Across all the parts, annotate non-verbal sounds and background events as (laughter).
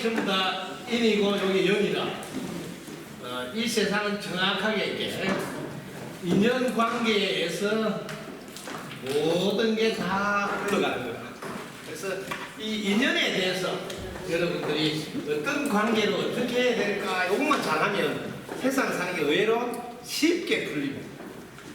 전부 다 인이고 여기 영이다. 어, 이 세상은 정확하게 이게 인연 관계에 서 모든 게 다 흘러가는 거다. 그래서 이 인연에 대해서 여러분들이 어떤 관계로 어떻게 해야 될까 이것만 잘하면 세상 사는 게 의외로 쉽게 풀립니다.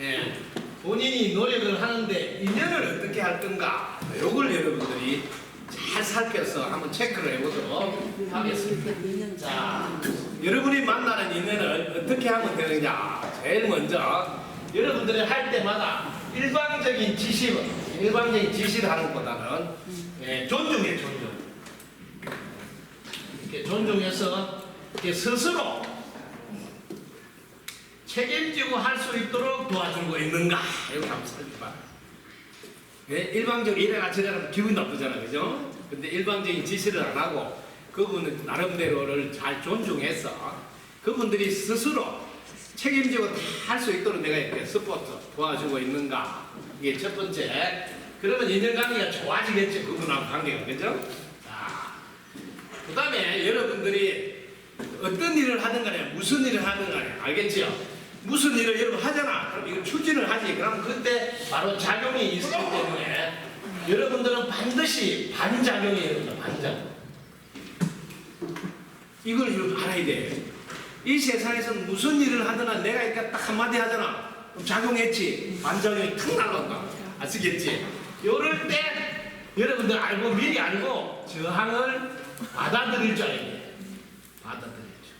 예, 본인이 노력을 하는데 인연을 어떻게 할 건가 이걸 여러분들이 잘 살펴서 한번 체크를 해보도록 하겠습니다. 자, 여러분이 만나는 인연을 어떻게 하면 되느냐 제일 먼저 여러분들이 할 때마다 일방적인 지식은 일방적인 지시를 하는 것보다는 예, 존중해 존중 이렇게 존중해서 이렇게 스스로 책임지고 할 수 있도록 도와주고 있는가 이렇게 한번 살펴봐. 예, 일방적으로 이래라 저래라 기분 나쁘잖아, 그죠? 근데 일방적인 지시를 안 하고 그분은 나름대로를 잘 존중해서 그분들이 스스로 책임지고 다 할 수 있도록 내가 이렇게 서포트 도와주고 있는가 이게 첫 번째. 그러면 인연관계가 좋아지겠죠, 그분하고 관계가 그죠? 자, 그다음에 여러분들이 어떤 일을 하든 간에 무슨 일을 하든 간에 알겠지요? 무슨 일을 여러분 하잖아. 그럼 이거 추진을 하지. 그럼 그때 바로 작용이 있기 때문에 여러분들은 반드시 반작용이 일어납니다. 반작용. 이걸 여러분 알아야 돼. 이 세상에서는 무슨 일을 하든 내가 이렇게 딱 한마디 하잖아. 그럼 작용했지. 반작용이 탁 날라온다. 아시겠지? 요럴 때 여러분들 알고 미리 알고 저항을 받아들일 줄 알아야 돼. 받아들일 줄.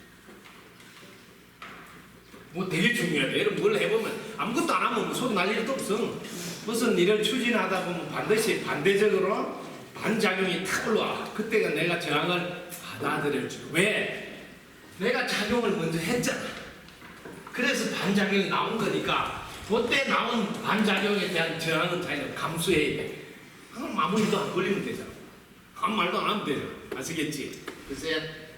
뭐 되게 중요하다. 여러분 뭘 해보면 아무것도 안 하면 소리 날 일도 없어. 무슨 일을 추진하다 보면 반드시 반대적으로 반작용이 탁 올라와. 그때가 내가 저항을 받아들일 줄. 왜? 내가 작용을 먼저 했잖아. 그래서 반작용이 나온 거니까 그때 나온 반작용에 대한 저항은 자기가 감수해야 돼. 그럼 아무 일도 안 걸리면 되잖아. 아무 말도 안 하면 되잖아. 아시겠지? 그래서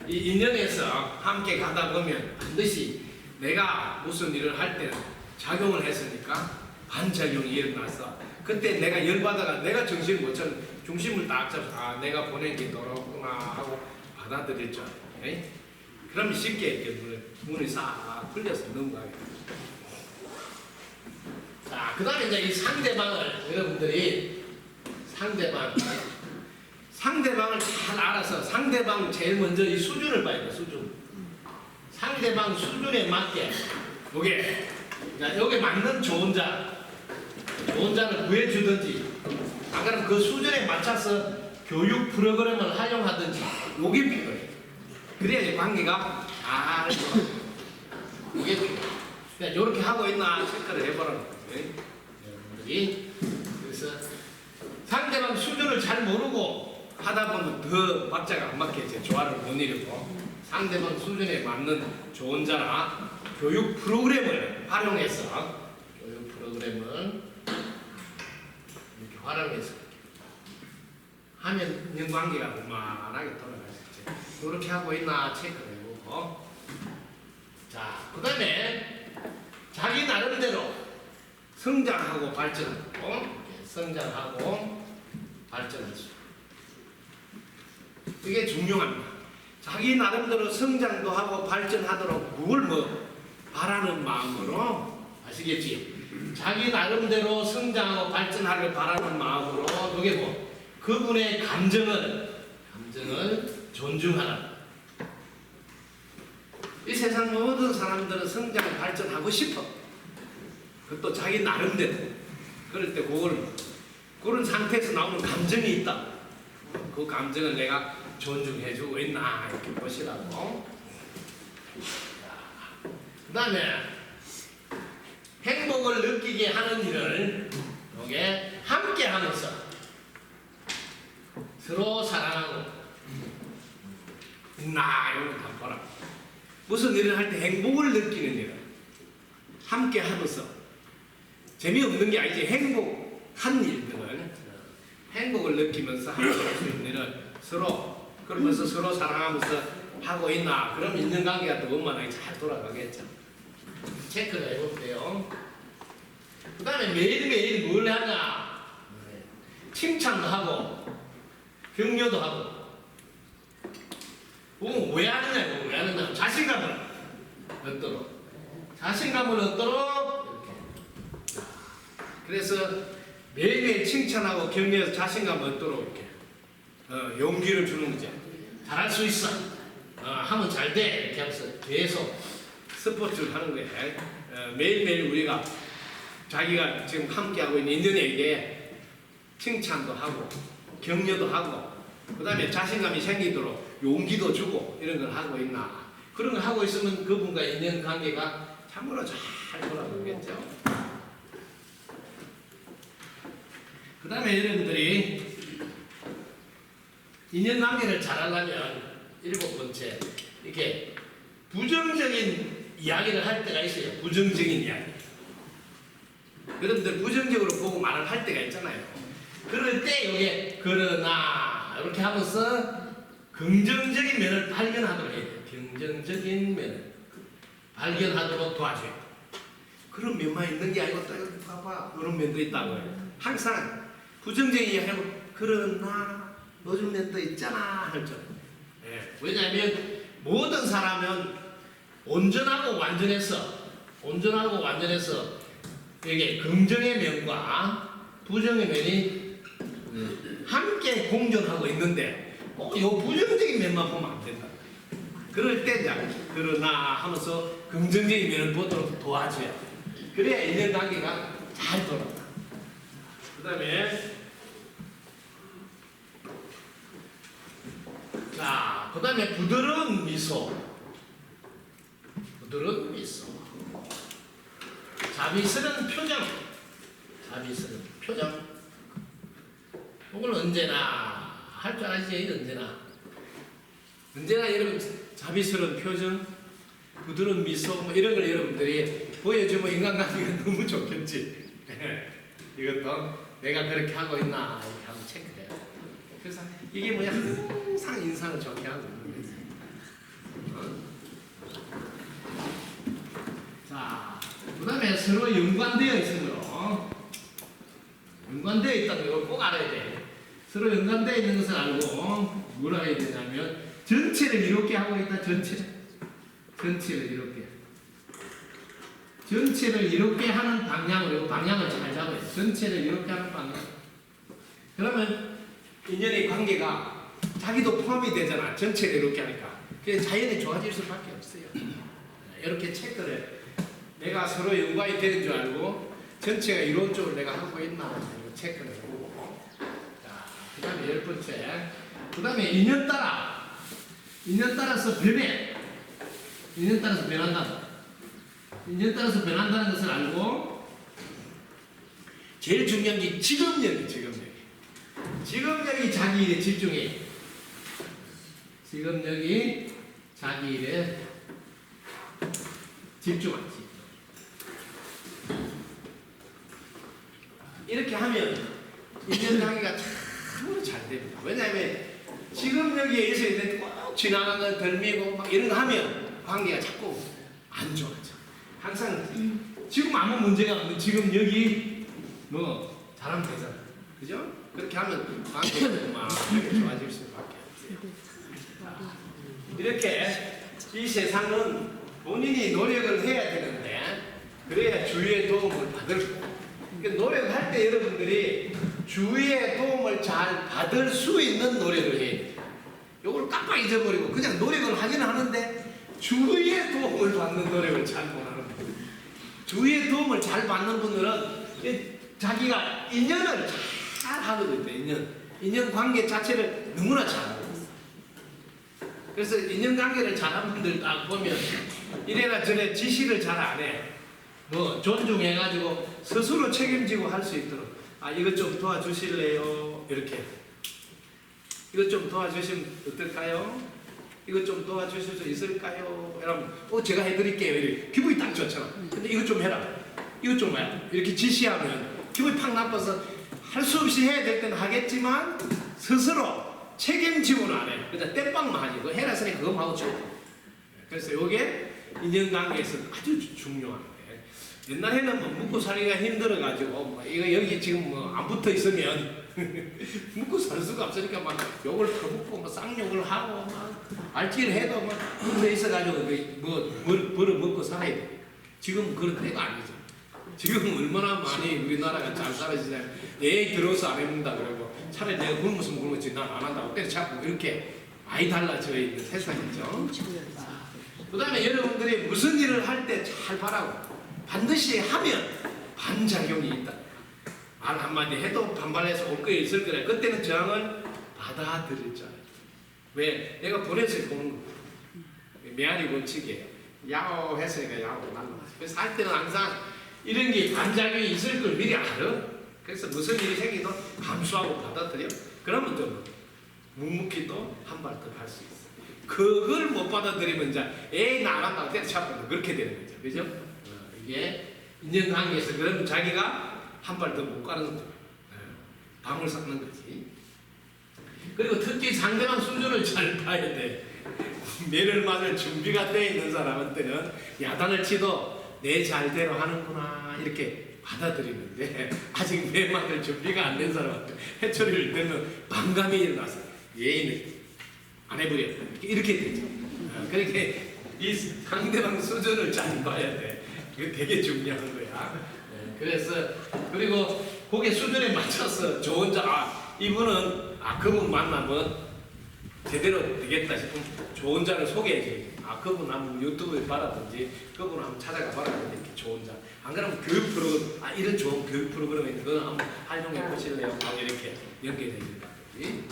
이 인연에서 함께 가다 보면 반드시 내가 무슨 일을 할 때는 작용을 했으니까 반작용이 일어나서 그때 내가 열받아가 내가 정신을 못 차려. 중심을 딱 잡아서 아 내가 보낸 게 돌아오구나 하고 받아들일 줄 알아요. 그럼 쉽게 이렇게 문- 문이 싹 풀려서 넘어가게. 자, 그 다음에 이제 이 상대방을 여러분들이 상대방. 상대방을 잘 알아서 상대방 제일 먼저 이 수준을 봐야 돼 수준. 상대방 수준에 맞게. 요게. 자, 요게 맞는 좋은 자 좋은 자를 구해주든지 안 그러면 그 수준에 맞춰서 교육 프로그램을 활용하든지 요게 필요해. 그래야지 관계가 잘. 요게 필요해. 그냥 요렇게 하고 있나 체크를 해보라는 여러분들이. 그래서 상대방 수준을 잘 모르고 하다 보면 더 박자가 안 맞게 제 조화를 못 이루고 상대방 수준에 맞는 좋은 자나 교육 프로그램을 활용해서 교육 프로그램을 활용해서 하면 인간관계가 원만하게 돌아갈 수 있지. 이렇게 하고 있나 체크를 해보고 자, 그 다음에 자기 나름대로 성장하고 발전하고 성장하고 발전할 수 이게 중요합니다. 자기 나름대로 성장도 하고 발전하도록 그걸 뭐 바라는 마음으로 아시겠지? 자기 나름대로 성장하고 발전하길 바라는 마음으로 이게 뭐 그분의 감정을 감정을 존중하라. 이 세상 모든 사람들은 성장 발전하고 싶어. 그것도 자기 나름대로. 그럴 때 그걸 그런 상태에서 나오는 감정이 있다. 그 감정을 내가 존중해주고 있나 이렇게 보시라고. 그 다음에 행복을 느끼게 하는 일을 이게 함께 하면서 서로 사랑하고. 있나 이런 거다 보라. 무슨 일을 할 때 행복을 느끼는 일을 함께 하면서 재미없는 게 아니지. 행복한 일들을 행복을 느끼면서 함께 할 수 있는 일을 서로 그러면서 서로 사랑하면서 하고 있나. 그럼 인연관계가 더 원만하게 잘 돌아가겠죠 체크를 해볼게요 그 다음에 매일매일 뭘 하냐 칭찬도 하고 격려도 하고 그건 왜 하느냐, 왜 하느냐. 자신감을 얻도록. 자신감을 얻도록. 그래서 매일매일 칭찬하고 격려해서 자신감을 얻도록 이렇게 어, 용기를 주는 거지. 잘할 수 있어. 어, 하면 잘 돼. 이렇게 하면서 계속 스포츠를 하는 거예요. 어, 매일매일 우리가 자기가 지금 함께하고 있는 인연에게 칭찬도 하고 격려도 하고 그 다음에 자신감이 생기도록 용기도 주고 이런 걸 하고 있나 그런 걸 하고 있으면 그분과 인연 관계가 참으로 잘 돌아가겠죠 그 다음에 여러분들이 인연 관계를 잘 하려면 일곱 번째 이렇게 부정적인 이야기를 할 때가 있어요 부정적인 이야기 여러분들 부정적으로 보고 말을 할 때가 있잖아요. 그럴 때 이게 그러나 이렇게 하면서 긍정적인 면을 발견하도록 해야 돼요. 긍정적인 면을 발견하도록 도와줘요. 그런 면만 있는 게 아니고 또 봐봐 그런 면도 있다고요. 항상 부정적인 이야기하면 그러나 요즘 면도 있잖아 할죠. 예. 왜냐하면 모든 사람은 온전하고 완전해서 온전하고 완전해서 이게 긍정의 면과 부정의 면이 함께 공존하고 있는데 꼭이 부정적인 면만 보면 안 된다. 그럴 때 이제 그러나 하면서 긍정적인 면을 보도록 도와줘야 돼. 그래야 인연 관계가 잘 돌아가. 그 다음에 자, 그 다음에 부드러운 미소. 부드러운 미소. 자비스러운 표정. 자비스러운 표정. 이걸 언제나 할 줄 알지, 언제나. 언제나 여러분 자비스러운 표정, 부드러운 미소 뭐 이런 걸 여러분들이 보여주면 인간관계가 (laughs) 너무 좋겠지. (laughs) 이것도 내가 그렇게 하고 있나 이렇게 한번 체크해요. 그래서 이게 뭐야 항상 인상을 좋게 하고 있는 거지. 자, 그 다음에 서로 연관되어 있으므로 연관되어 있다는 걸 꼭 알아야 돼. 서로 연관되어 있는 것을 알고 뭘 해야 되냐면 전체를 이렇게 하고 있다. 전체를 전체를 이렇게 전체를 이렇게 하는 방향으로 방향을 잘 잡아요. 전체를 이렇게 하는 방향. 그러면 인연의 관계가 자기도 포함이 되잖아. 전체를 이렇게 하니까. 그래서 자연히 좋아질 수밖에 없어요. 이렇게 체크를 내가 서로 연관이 되는 줄 알고 전체가 이런 쪽을 내가 하고 있나 체크를 해보고. 자, 그 다음에 열 번째. 그 다음에 인연 따라. 인연 따라서 변해. 인연 따라서 변한다. 인연 따라서 변한다는 것을 알고 제일 중요한 게 직업력이 직업력이 직업력이 자기 일에 집중해. 직업력이 자기 일에 집중하지 이렇게 하면 인연 관계가 (laughs) 참으로 잘 됩니다. 왜냐하면 지금 여기에 있어 있는데 꼭 지나가는 덜미고 막 이런 거 하면 관계가 자꾸 안 좋아져. 항상 지금 아무 문제가 없는 지금 여기 뭐 잘하면 되잖아. 그죠? 그렇게 하면 관계가 막이렇게 좋아질 수밖에 없어요. 이렇게 이 세상은 본인이 노력을 해야 되는데 그래야 주위의 도움을 받을 거고 노력할 때 여러분들이 주위의 도움을 잘 받을 수 있는 노력을 해야 돼요. 요걸 깜빡 잊어버리고 그냥 노력을 하긴 하는데 주위의 도움을 받는 노력을 잘 못하는 거예요. 주위의 도움을 잘 받는 분들은 이 자기가 인연을 잘 하거든요. 인연. 인연 관계 자체를 너무나 잘하고. 그래서 인연 관계를 잘하는 분들 딱 보면 이래나 저래 지시를 잘 안 해. 뭐 존중해가지고 스스로 책임지고 할 수 있도록 아 이것 좀 도와주실래요? 이렇게 이것 좀 도와주시면 어떨까요? 이것 좀 도와주실 수 있을까요? 여러분 어 제가 해드릴게요. 이렇게 기분이 딱 좋잖아. 근데 이것 좀 해라. 이것 좀 해라. 이렇게 지시하면 기분이 팍 나빠서 할 수 없이 해야 될 때는 하겠지만 스스로 책임지고는 안 해. 그냥 땜빵만 하지. 그거 해라 쓰니 그거 하고 줘. 그래서 이게 인연관계에서 아주 중요한. 옛날에는 뭐 묵고 살기가 힘들어가지고 뭐 이거 여기 지금 뭐 안 붙어 있으면 (laughs) 묵고 살 수가 없으니까 막 욕을 퍼붓고 뭐 쌍욕을 하고 막 발질 해도 뭐 굶어 있어가지고 그뭐 벌- 벌어 먹고 살아야 돼. 지금 그런 때가 아니죠. 지금 얼마나 많이 우리나라가 잘 살아지냐. 애 들어서 안 해본다 그러고 차라리 내가 굶으면 굶었지 난 안 한다고 때려잡고 이렇게 많이 달라져 있는 세상이죠. 그 다음에 여러분들이 무슨 일을 할 때 잘 바라고 반드시 하면 반작용이 있다. 말 한마디 해도 반발해서 올 거에 있을 거래. 그때는 저항을 받아들일 줄 알아요. 왜? 내가 보내서 보는 거. 메아리 원칙이에요. 야오 했으니까 야오 날라. 그래서 할 때는 항상 이런 게 반작용이 있을 걸 미리 알아. 그래서 무슨 일이 생기도 감수하고 받아들여. 그러면 좀 묵묵히 또 한 발더갈수 있어. 그걸 못 받아들이면 이제 에이 한다고 때려잡고 그렇게 되는 거죠. 그죠? 어, 이게 인연관계에서 그러면 자기가 한 발 더 못 가는 거죠. 어, 방울 삭는 거지. 그리고 특히 상대방 수준을 잘 봐야 돼. (laughs) 매를 맞을 준비가 돼 있는 사람한테는 야단을 치도 내 잘대로 하는구나 이렇게 받아들이는데 (laughs) 아직 매 맞을 준비가 안 된 사람한테 해초리를 들면 반감이 일어나서 예의는 안 해버려 이렇게 되죠. 어, 그러니까 이 상대방 수준을 잘 봐야 돼. 이거 되게 중요한 거야. 네, 그래서 그리고 거기에 수준에 맞춰서 좋은 자 아, 이분은 아 그분 만나면 제대로 되겠다 싶으면 좋은 자를 소개해 줘요. 아 그분 한번 유튜브에 봐라든지 그분 한번 찾아가 봐라든지 이렇게 좋은 자. 안 그러면 교육 프로그램 아 이런 좋은 교육 프로그램이 있는 그거 한번 활용해 보실래요? 하고 이렇게 연결해 준다든지.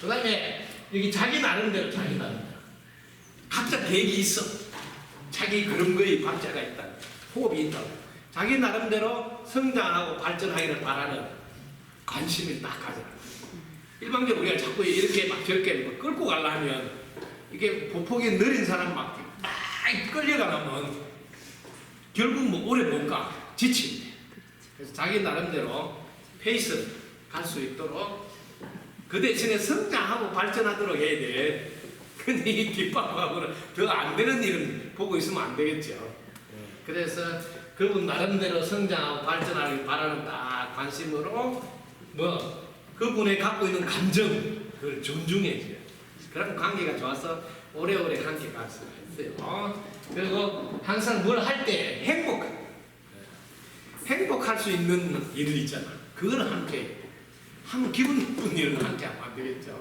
그다음에 여기 자기 나름대로 자기 나름대로 각자 계획이 있어. 자기 그런 거에 박자가 있다. 호흡이 있다. 자기 나름대로 성장하고 발전하기를 바라는 관심을 딱 가져라. 일반적으로 우리가 자꾸 이렇게 막 저렇게 막 끌고 가려면 이게 보폭이 느린 사람 막, 막 끌려가면 결국 뭐 오래 못 가. 지친대. 그래서 자기 나름대로 페이스 갈 수 있도록 그 대신에 성장하고 발전하도록 해야 돼. 근데 이 뒷밥하고는 더 안 되는 일은 보고 있으면 안 되겠죠. 예. 그래서 그분 나름대로 성장하고 발전하길 바라는 딱 관심으로 뭐 그분의 갖고 있는 감정 그걸 존중해 줘요. 그럼 관계가 좋아서 오래오래 함께 갈 수가 있어요. 어? 그리고 항상 뭘 할 때 행복, 행복할 수 있는 일을 있잖아. 그걸 함께 하면 기분 나쁜 일은 함께 하면 안 되겠죠.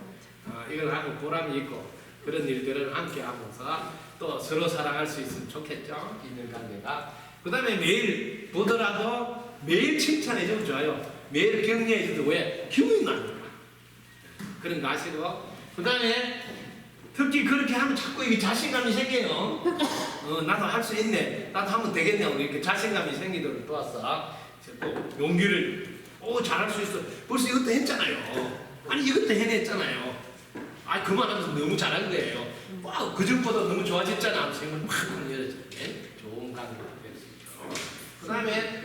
어, 이걸 하고 보람이 있고 그런 일들을 함께 하면서 또 서로 사랑할 수 있으면 좋겠죠. 있는 관계가. 그 다음에 매일 보더라도 매일 칭찬해주면 좋아요. 매일 격려해줘도 왜? 기분이 나니까. 그런 거 아시고. 그 다음에 특히 그렇게 하면 자꾸 이게 자신감이 생겨요. 어, 나도 할 수 있네. 나도 하면 되겠네. 하고 이렇게 자신감이 생기도록 도와서 또 용기를 오 잘할 수 있어. 벌써 이것도 했잖아요. 아니 이것도 해냈잖아요. 아 그만하면서 너무 잘한 거예요. 와 그전보다 너무 좋아졌잖아. 생각을 막 열어줄게. 좋은 관계가. 그 다음에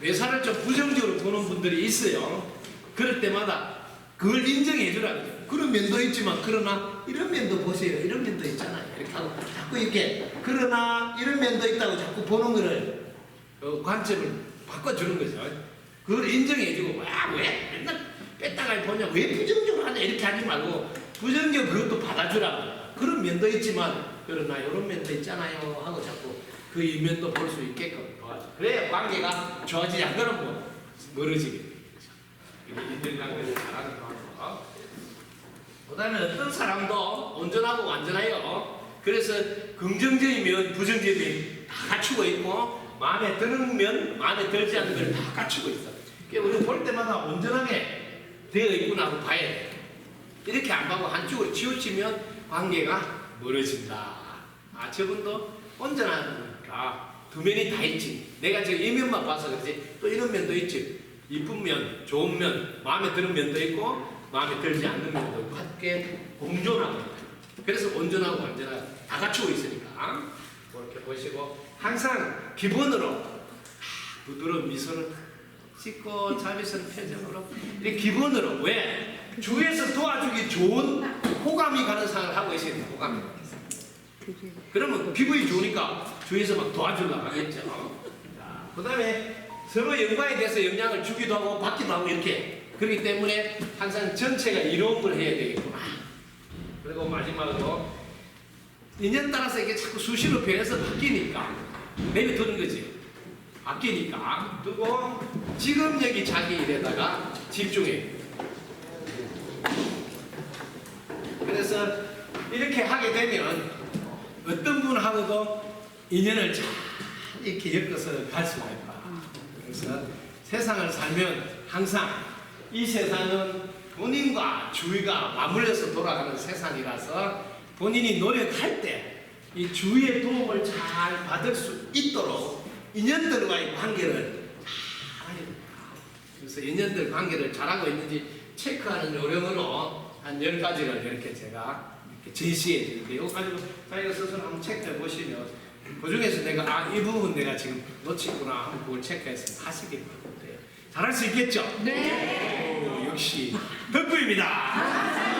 외사를 좀 부정적으로 보는 분들이 있어요. 그럴 때마다 그걸 인정해 주라. 그런 면도 있지만 그러나 이런 면도 보세요. 이런 면도 있잖아요. 이렇게 하고 자꾸 이렇게 그러나 이런 면도 있다고 자꾸 보는 거를 어, 관점을 바꿔주는 거죠. 그걸 인정해 주고 와 왜 맨날 뺐다가 보냐 왜 부정적으로 하냐 이렇게 하지 말고 부정적 그것도 받아주라. 그런 면도 있지만 그러나 이런 면도 있잖아요 하고 자꾸 그 이면도 볼 수 있게끔 도와줘. 그래야 관계가 좋아지지 안 그러면 뭐 멀어지게. 이게 인간관계를 잘하는 방법. 그 다음에 어떤 사람도 온전하고 완전해요. 그래서 긍정적이면 부정적이면 다 갖추고 있고 마음에 드는 면 마음에 들지 않는 걸 다 갖추고 있어. 그러니까 우리 볼 때마다 온전하게 되어 있구나 하고 봐야 돼. 이렇게 안 봐고 한쪽으로 치우치면 관계가 멀어진다. 아 저분도 온전하니까 두 면이 다 있지. 내가 지금 이 면만 봐서 그렇지 또 이런 면도 있지. 이쁜 면, 좋은 면, 마음에 드는 면도 있고 마음에 들지 않는 면도 함께 공존하고. 그래서 온전하고 완전하고 다 갖추고 있으니까 그렇게 보시고 항상 기본으로 아, 부드러운 미소를 짓고 자비스러운 표정으로 이렇게 기본으로 왜 주위에서 도와주기 좋은 호감이 가는 상을 하고 계시는 호감이 그러면 기분이 좋으니까 주위에서 막 도와주려고 하겠죠. 그 다음에 서로 영광에 대해서 영향을 주기도 하고 받기도 하고 이렇게 그렇기 때문에 항상 전체가 이로움을 해야 되겠구나. 그리고 마지막으로 인연 따라서 이게 자꾸 수시로 변해서 바뀌니까 내비 두는 거지. 바뀌니까 두고 지금 여기 자기 일에다가 집중해. 그래서 이렇게 하게 되면 어떤 분하고도 인연을 잘 이렇게 엮어서 갈 수가 있다. 그래서 세상을 살면 항상 이 세상은 본인과 주위가 맞물려서 돌아가는 세상이라서 본인이 노력할 때 이 주위의 도움을 잘 받을 수 있도록 인연들과의 관계를 잘. 그래서 인연들 관계를 잘하고 있는지 체크하는 요령으로 한열 가지를 이렇게 제가 이렇게 제시해 드릴게요. 이거 가지고 자기가 스스로 한번 체크해 보시면 그 중에서 내가 아, 이 부분 내가 지금 놓쳤구나 하면 그걸 체크해서 하시기 바랍니다. 잘할 수 있겠죠? 네. 역시 덕구입니다.